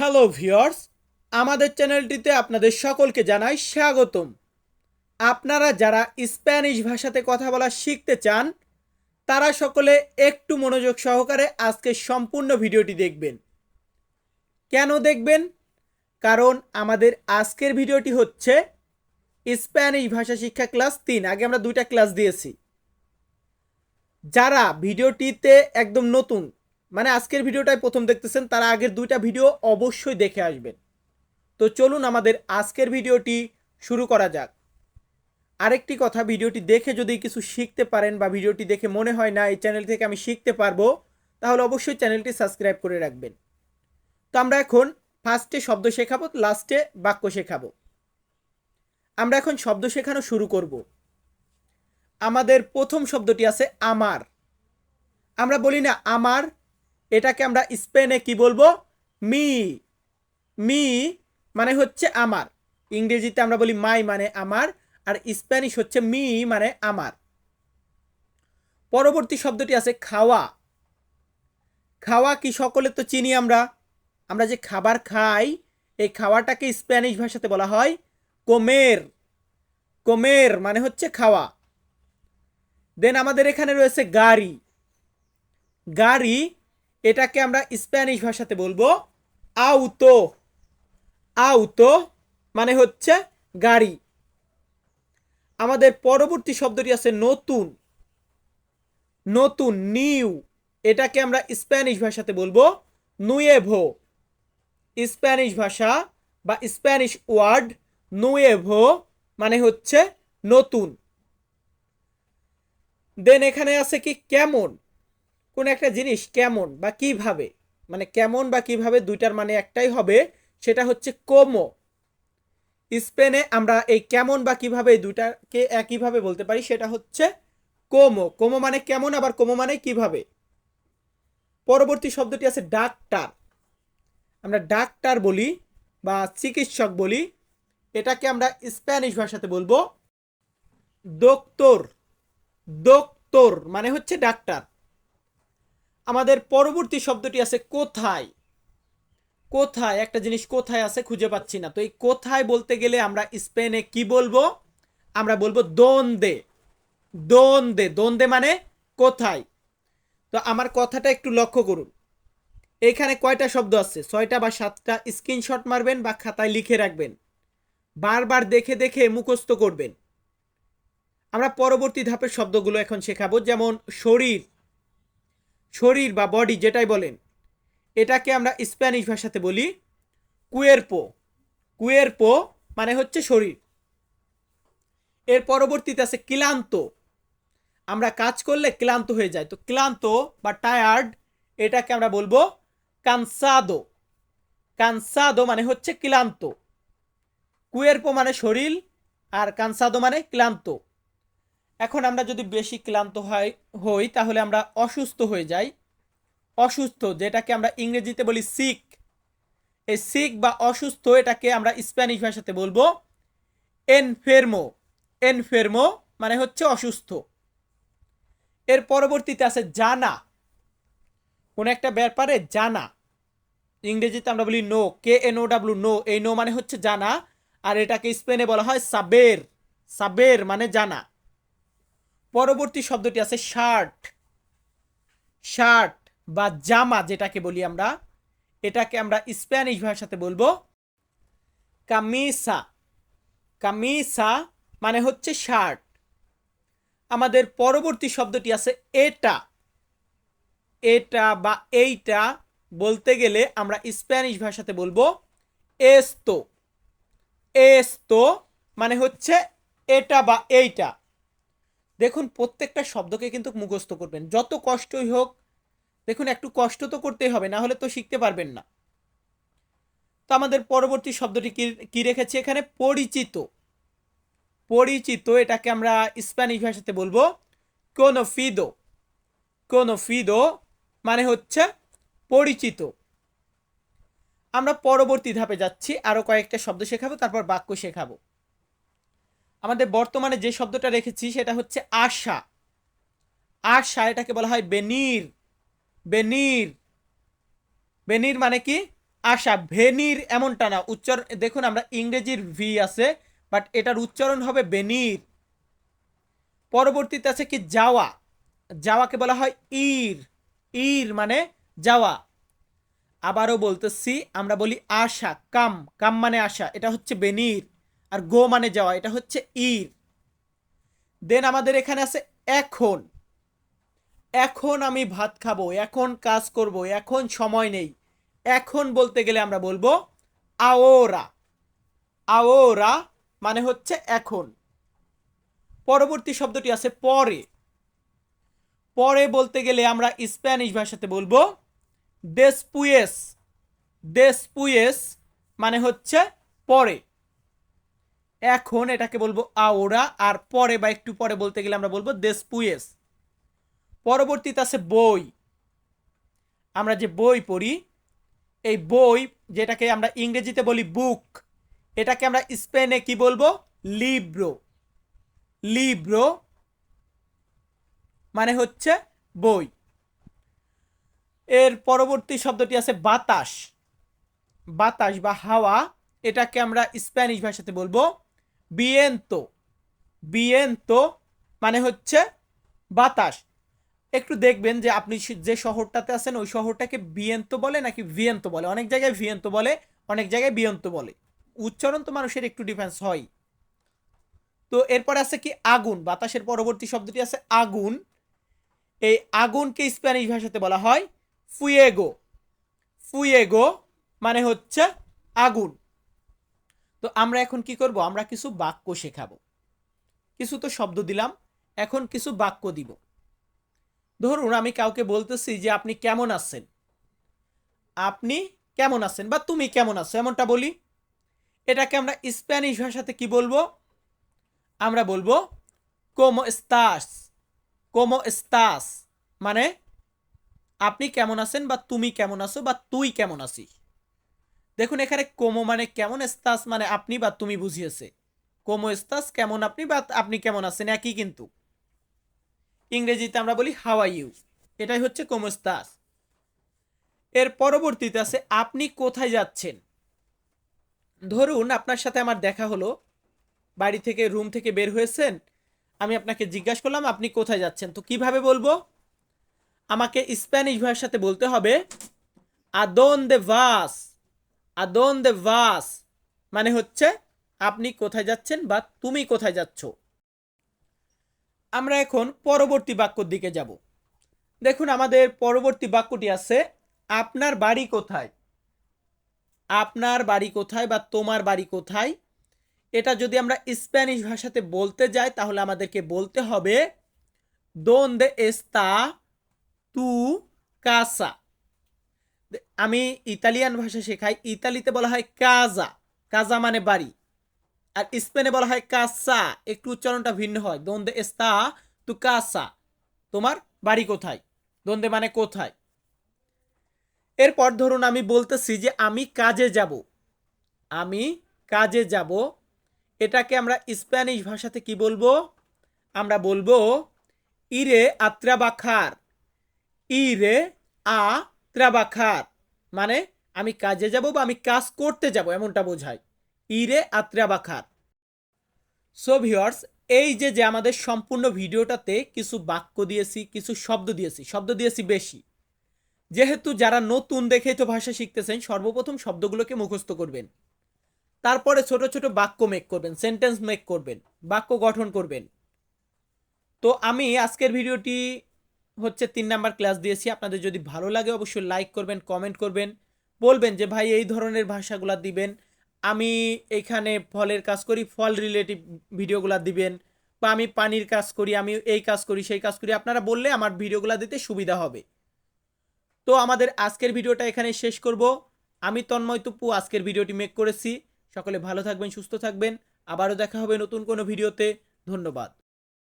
Hello viewers আমাদের চ্যানেলটিতে আপনাদের সকলকে জানাই স্বাগতম। আপনারা যারা স্প্যানিশ ভাষাতে কথা বলা শিখতে চান, তারা সকলে একটু মনোযোগ সহকারে আজকের সম্পূর্ণ ভিডিওটি দেখবেন। কেন দেখবেন? কারণ আমাদের আজকের ভিডিওটি হচ্ছে স্প্যানিশ ভাষা শিক্ষা ক্লাস তিন। আগে আমরা দুইটা ক্লাস দিয়েছি। যারা ভিডিওটিতে একদম নতুন মানে আজকের ভিডিওটাই প্রথম দেখতেছেন, তারা আগের দুইটা ভিডিও অবশ্যই দেখে আসবেন। তো চলুন আমাদের আজকের ভিডিওটি শুরু করা যাক। আরেকটি কথা, ভিডিওটি দেখে যদি কিছু শিখতে পারেন বা ভিডিওটি দেখে মনে হয় না এই চ্যানেল থেকে আমি শিখতে পারব, তাহলে অবশ্যই চ্যানেলটি সাবস্ক্রাইব করে রাখবেন। তো আমরা এখন ফার্স্টে শব্দ শেখাবো, লাস্টে বাক্য শেখাবো। আমরা এখন শব্দ শেখানো শুরু করব। আমাদের প্রথম শব্দটি আছে, আমার। আমরা বলি না, আমার এটাকে আমরা স্পেনে কি বলব? মি মি মানে হচ্ছে আমার। ইংরেজিতে আমরা বলি মাই মানে আমার, আর স্প্যানিশ হচ্ছে মি মানে আমার। পরবর্তী শব্দটি আছে খাওয়া। খাওয়া কি সকলে তো চিনি আমরা? আমরা যে খাবার খাই, এই খাওয়াটাকে স্প্যানিশ ভাষাতে বলা হয় কোমের কোমের মানে হচ্ছে খাওয়া। দেন আমাদের এখানে রয়েছে গাড়ি। গাড়ি এটাকে আমরা স্প্যানিশ ভাষাতে বলব আউতো। আউতো মানে হচ্ছে গাড়ি। আমাদের পরবর্তী শব্দটি আছে নতুন। নতুন, নিউ। এটাকে আমরা স্প্যানিশ ভাষাতে বলব নুয়েভো। স্প্যানিশ ভাষা বা স্প্যানিশ ওয়ার্ড নুয়েভো মানে হচ্ছে নতুন। দেন এখানে আছে কি কেমন? কোন একটা জিনিস কেমন বা কীভাবে? মানে কেমন বা কীভাবে দুইটার মানে একটাই হবে, সেটা হচ্ছে কোমো। স্পেনে আমরা এই কেমন বা কীভাবে এই দুটাকে একইভাবে বলতে পারি, সেটা হচ্ছে কোমো। কোমো মানে কেমন, আবার কোমো মানে কীভাবে? পরবর্তী শব্দটি আছে ডাক্তার। আমরা ডাক্তার বলি বা চিকিৎসক বলি। এটাকে আমরা স্প্যানিশ ভাষাতে বলব দোক্তর দোক্তর মানে হচ্ছে ডাক্তার। আমাদের পরবর্তী শব্দটি আছে কোথায়? কোথায়? একটা জিনিস কোথায় আছে খুঁজে পাচ্ছি না। তো এই কোথায় বলতে গেলে আমরা স্পেনে কি বলব? আমরা বলব দোন্দে। দোন্দে। দোন্দে মানে কোথায়? তো আমার কথাটা একটু লক্ষ্য করুন। এখানে কয়টা শব্দ আছে? ছয়টা বা সাতটা স্ক্রিনশট মারবেন বা খাতায় লিখে রাখবেন। বারবার দেখে দেখে মুখস্থ করবেন। আমরা পরবর্তী ধাপের শব্দগুলো এখন শেখাবো। যেমন শরীর। শরীর বা বডি যেটাই বলেন, এটাকে আমরা স্প্যানিশ ভাষাতে বলি কুয়েরপো কুয়েরপো মানে হচ্ছে শরীর। এর পরবর্তীতে আছে ক্লান্ত। আমরা কাজ করলে ক্লান্ত হয়ে যায়। তো ক্লান্ত বা টায়ার্ড এটাকে আমরা বলব কানসাদো কানসাদো মানে হচ্ছে ক্লান্ত। কুয়েরপো মানে শরীর আর কানসাদো মানে ক্লান্ত। এখন আমরা যদি বেশি ক্লান্ত হয়, হই, তাহলে আমরা অসুস্থ হয়ে যাই। অসুস্থ, যেটাকে আমরা ইংরেজিতে বলি সিক এই সিক বা অসুস্থ, এটাকে আমরা স্প্যানিশ ভাষাতে বলব এনফেরমো এনফেরমো মানে হচ্ছে অসুস্থ। এর পরবর্তীতে আছে জানা। কোন একটা ব্যাপারে জানা। ইংরেজিতে আমরা বলি know K N O W know এই নো মানে হচ্ছে জানা, আর এটাকে স্পেনে বলা হয় সাবের সাবের মানে জানা। পরবর্তী শব্দটি আছে শার্ট। শার্ট বা জামা যেটাকে বলি আমরা, এটাকে আমরা স্প্যানিশ ভাষাতে বলব কামিসা। কামিসা মানে হচ্ছে শার্ট। আমাদের পরবর্তী শব্দটি আছে এটা। এটা বা এইটা বলতে গেলে আমরা স্প্যানিশ ভাষাতে বলব এস্তো। এস্তো মানে হচ্ছে এটা বা এইটা। দেখুন, প্রত্যেকটা শব্দকে কিন্তু মুখস্থ করবেন। যত কষ্টই হোক, দেখুন, একটু কষ্ট তো করতেই হবে, না হলে তো শিখতে পারবেন না। তো আমাদের পরবর্তী শব্দটি কি রেখেছি এখানে? পরিচিত। পরিচিত, এটাকে আমরা স্প্যানিশ ভাষাতে বলব কোনো ফিদো কোনো ফিদো মানে হচ্ছে পরিচিত। আমরা পরবর্তী ধাপে যাচ্ছি আরও কয়েকটা শব্দ শেখাবো, তারপর বাক্য শেখাবো। আমাদের বর্তমানে যে শব্দটা রেখেছি সেটা হচ্ছে আশা। আশা এটাকে বলা হয় বেনির। বেনির। বেনির মানে কি? আশা। ভেনির এমনটা না। উচ্চারণ দেখুন, আমরা ইংরেজির ভি আছে বাট এটার উচ্চারণ হবে বেনির। পরবর্তীতে আছে কি? যাওয়া। যাওয়াকে বলা হয় ইর। ইর মানে যাওয়া। আবারও বলতেছি, আমরা বলি আশা, কাম। কাম মানে আশা। এটা হচ্ছে বেনির। আর গো মানে যাওয়া, এটা হচ্ছে ইর। দেন আমাদের এখানে আছে এখন। এখন আমি ভাত খাব, এখন কাজ করব, এখন সময় নেই। এখন বলতে গেলে আমরা বলব আওরা। আওরা মানে হচ্ছে এখন। পরবর্তী শব্দটি আছে পরে। পরে বলতে গেলে আমরা স্প্যানিশ ভাষাতে বলব দেসপুয়েস দেসপুয়েস মানে হচ্ছে পরে। এখন এটাকে বলব আওরা, আর পরে বা একটু পরে বলতে গেলে আমরা বলব দেসপুয়েস পরবর্তীতে আছে বই। আমরা যে বই পড়ি, এই বই যেটাকে আমরা ইংরেজিতে বলি বুক, এটাকে আমরা স্পেনে কি বলব? লিব্রো। লিব্রো মানে হচ্ছে বই। এর পরবর্তী শব্দটি আছে বাতাস। বাতাস বা হাওয়া, এটাকে আমরা স্প্যানিশ ভাষাতে বলব বিয়েন্তো বিয়েন্তো মানে হচ্ছে বাতাস। একটু দেখবেন যে আপনি যে শহরটাতে আছেন, ওই শহরটাকে বিয়েন্ত বলে নাকি ভিয়েন্ত বলে? অনেক জায়গায় ভিয়েন্ত বলে, অনেক জায়গায় বিয়ন্ত বলে। উচ্চারণ তো মানুষের একটু ডিফারেন্স হয় তো এরপর আছে কি আগুন, বাতাসের পরবর্তী শব্দটি আছে আগুন। এই আগুনকে স্প্যানিশ ভাষাতে বলা হয় ফুয়েগো। ফুয়েগো মানে হচ্ছে আগুন। তো আমরা এখন কি করব? আমরা কিছু বাক্য শেখাবো। কিছু তো শব্দ দিলাম, এখন কিছু বাক্য দিব। ধরুন, আমি কাউকে বলতেছি যে, আপনি কেমন আছেন? আপনি কেমন আছেন? বা, তুমি কেমন আছো? এমনটা বলি। এটাকে আমরা স্প্যানিশ ভাষাতে কি বলব? আমরা বলব কোমো স্তাস কোমো স্তাস মানে আপনি কেমন আছেন? বা, তুমি কেমন আছো? বা, তুই কেমন আছিস? দেখুন, এখানে কোমো মানে কেমন স্তাস মানে আপনি বা তুমি বুঝিয়েছে। কোমো স্তাস কেমন আপনি বা আপনি কেমন আছেন, একই কিন্তু। ইংরেজিতে আমরা বলি হাওয়া ইউ এটাই হচ্ছে কোমস্তাস এর পরবর্তীতে আছে, আপনি কোথায় যাচ্ছেন? ধরুন, আপনার সাথে আমার দেখা হলো, বাড়ি থেকে, রুম থেকে বের হয়েছেন, আমি আপনাকে জিজ্ঞাসা করলাম, আপনি কোথায় যাচ্ছেন? তো কীভাবে বলব? আমাকে স্প্যানিশ ভাষাতে বলতে হবে আদন দে ভাস আদন দে ভাস? মানে হচ্ছে, আপনি কোথায় যাচ্ছেন বা তুমি কোথায় যাচ্ছ? আমরা এখন পরবর্তী বাক্যর দিকে যাব। দেখুন, আমাদের পরবর্তী বাক্যটি আছে, আপনার বাড়ি কোথায়? আপনার বাড়ি কোথায় বা তোমার বাড়ি কোথায়? এটা যদি আমরা স্প্যানিশ ভাষাতে বলতে যাই, তাহলে আমাদেরকে বলতে হবে, দোন্দে এস্তা তু কাসা? আমি ইতালিয়ান ভাষা শেখাই, ইতালিতে বলা হয় কাজা কাজা মানে বাড়ি। আর স্পেনে বলা হয় কাসা একটু উচ্চারণটা ভিন্ন হয়। দ্বন্দ্বে এস্তা তু কাসা তোমার বাড়ি কোথায়? দন্দে মানে কোথায়? এরপর ধরুন আমি বলতেছি যে আমি কাজে যাব। আমি কাজে যাব, এটাকে আমরা স্প্যানিশ ভাষাতে কি বলব? আমরা বলব, ইরে আত্রাবাখার ইরে আ ত্রাবাখার। মানে আমি কাজে যাব বা আমি কাজ করতে যাব, এমনটা বোঝায়। ইরে আত্রাবাখার সো ভিওর্স এই যে যে আমাদের সম্পূর্ণ ভিডিওটাতে কিছু বাক্য দিয়েছি, কিছু শব্দ দিয়েছি শব্দ দিয়েছি বেশি। যেহেতু যারা নতুন দেখেই তো ভাষা শিখতেছেন, সর্বপ্রথম শব্দগুলোকে মুখস্থ করবেন। তারপরে ছোট ছোট বাক্য মেক করবেন সেন্টেন্স মেক করবেন, বাক্য গঠন করবেন। তো আমি আজকের ভিডিওটি হচ্ছে তিন নাম্বার ক্লাস দিয়েছি। আপনাদের যদি ভালো লাগে অবশ্যই লাইক করবেন কমেন্ট করবেন। বলবেন যে, ভাই, এই ধরনের ভাষাগুলো দিবেন। আমি এখানে ফলের কাজ করি, ফল রিলেটিভ ভিডিওগুলো দিবেন বা আমি পানির কাজ করি, আমি এই কাজ করি, সেই কাজ করি। আপনারা বললে আমার ভিডিওগুলো দিতে সুবিধা হবে। তো আমাদের আজকের ভিডিওটা এখানে শেষ করব। আমি তন্ময় তুপু আজকের ভিডিওটি মেক করেছি। সকলে ভালো থাকবেন, সুস্থ থাকবেন। আবারও দেখা হবে নতুন কোনো ভিডিওতে। ধন্যবাদ।